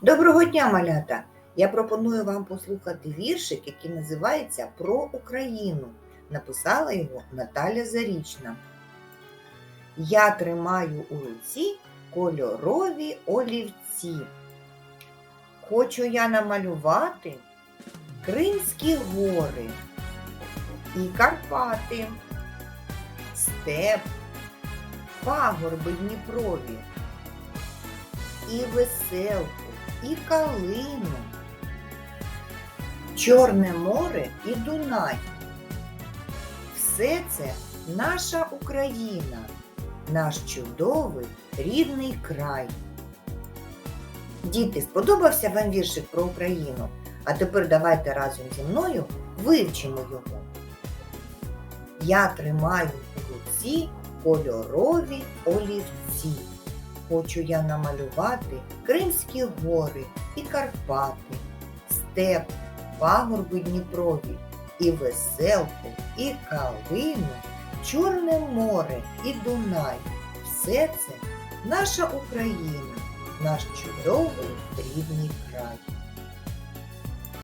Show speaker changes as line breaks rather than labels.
Доброго дня, малята! Я пропоную вам послухати віршик, який називається Про Україну. Написала його Наталя Зарічна. Я тримаю у руці кольорові олівці. Хочу я намалювати Кримські гори і Карпати, степ, пагорби Дніпрові, і веселку, і калину, Чорне море і Дунай. Все це наша Україна, наш чудовий рідний край. Діти, сподобався вам віршик про Україну? А тепер давайте разом зі мною вивчимо його. Я тримаю у руці кольорові олівці. Хочу я намалювати Кримські гори і Карпати, степ, пагорби Дніпрові, і веселку, і калину, Чорне море і Дунай. Все це наша Україна, наш чудовий рідний.